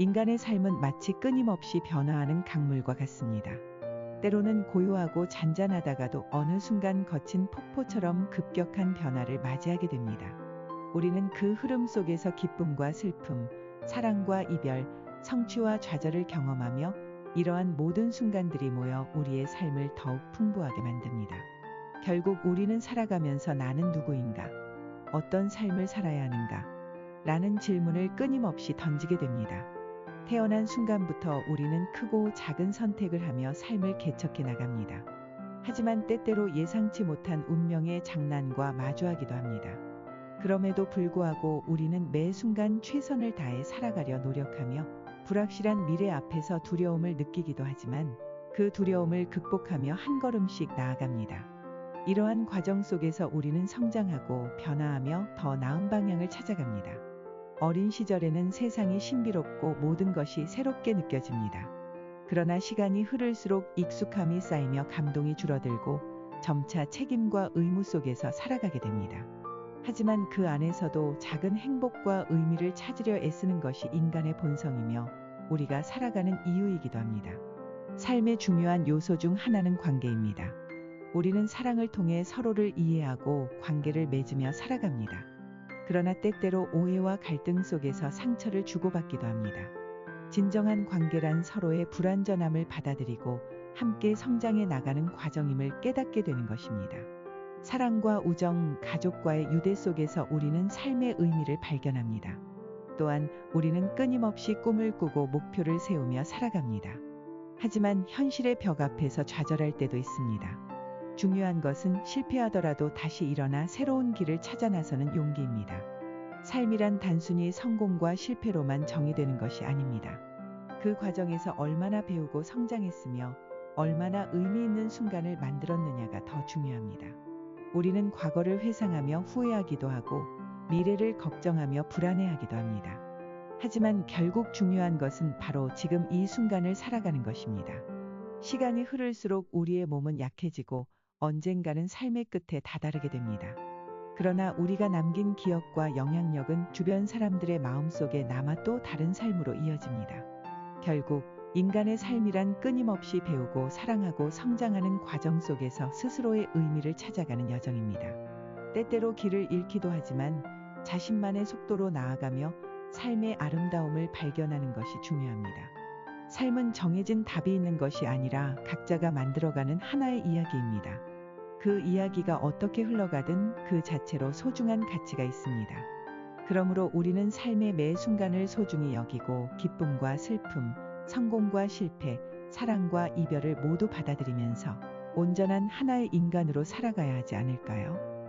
인간의 삶은 마치 끊임없이 변화하는 강물과 같습니다. 때로는 고요하고 잔잔하다가도 어느 순간 거친 폭포처럼 급격한 변화를 맞이하게 됩니다. 우리는 그 흐름 속에서 기쁨과 슬픔, 사랑과 이별, 성취와 좌절을 경험하며 이러한 모든 순간들이 모여 우리의 삶을 더욱 풍부하게 만듭니다. 결국 우리는 살아가면서 나는 누구인가? 어떤 삶을 살아야 하는가? 라는 질문을 끊임없이 던지게 됩니다. 태어난 순간부터 우리는 크고 작은 선택을 하며 삶을 개척해 나갑니다. 하지만 때때로 예상치 못한 운명의 장난과 마주하기도 합니다. 그럼에도 불구하고 우리는 매 순간 최선을 다해 살아가려 노력하며 불확실한 미래 앞에서 두려움을 느끼기도 하지만 그 두려움을 극복하며 한 걸음씩 나아갑니다. 이러한 과정 속에서 우리는 성장하고 변화하며 더 나은 방향을 찾아갑니다. 어린 시절에는 세상이 신비롭고 모든 것이 새롭게 느껴집니다. 그러나 시간이 흐를수록 익숙함이 쌓이며 감동이 줄어들고 점차 책임과 의무 속에서 살아가게 됩니다. 하지만 그 안에서도 작은 행복과 의미를 찾으려 애쓰는 것이 인간의 본성이며 우리가 살아가는 이유이기도 합니다. 삶의 중요한 요소 중 하나는 관계입니다. 우리는 사랑을 통해 서로를 이해하고 관계를 맺으며 살아갑니다. 그러나 때때로 오해와 갈등 속에서 상처를 주고받기도 합니다. 진정한 관계란 서로의 불완전함을 받아들이고 함께 성장해 나가는 과정임을 깨닫게 되는 것입니다. 사랑과 우정, 가족과의 유대 속에서 우리는 삶의 의미를 발견합니다. 또한 우리는 끊임없이 꿈을 꾸고 목표를 세우며 살아갑니다. 하지만 현실의 벽 앞에서 좌절할 때도 있습니다. 중요한 것은 실패하더라도 다시 일어나 새로운 길을 찾아 나서는 용기입니다. 삶이란 단순히 성공과 실패로만 정의되는 것이 아닙니다. 그 과정에서 얼마나 배우고 성장했으며 얼마나 의미 있는 순간을 만들었느냐가 더 중요합니다. 우리는 과거를 회상하며 후회하기도 하고 미래를 걱정하며 불안해하기도 합니다. 하지만 결국 중요한 것은 바로 지금 이 순간을 살아가는 것입니다. 시간이 흐를수록 우리의 몸은 약해지고 언젠가는 삶의 끝에 다다르게 됩니다. 그러나 우리가 남긴 기억과 영향력은 주변 사람들의 마음속에 남아 또 다른 삶으로 이어집니다. 결국 인간의 삶이란 끊임없이 배우고 사랑하고 성장하는 과정 속에서 스스로의 의미를 찾아가는 여정입니다. 때때로 길을 잃기도 하지만 자신만의 속도로 나아가며 삶의 아름다움을 발견하는 것이 중요합니다. 삶은 정해진 답이 있는 것이 아니라 각자가 만들어가는 하나의 이야기입니다. 그 이야기가 어떻게 흘러가든 그 자체로 소중한 가치가 있습니다. 그러므로 우리는 삶의 매 순간을 소중히 여기고 기쁨과 슬픔, 성공과 실패, 사랑과 이별을 모두 받아들이면서 온전한 하나의 인간으로 살아가야 하지 않을까요?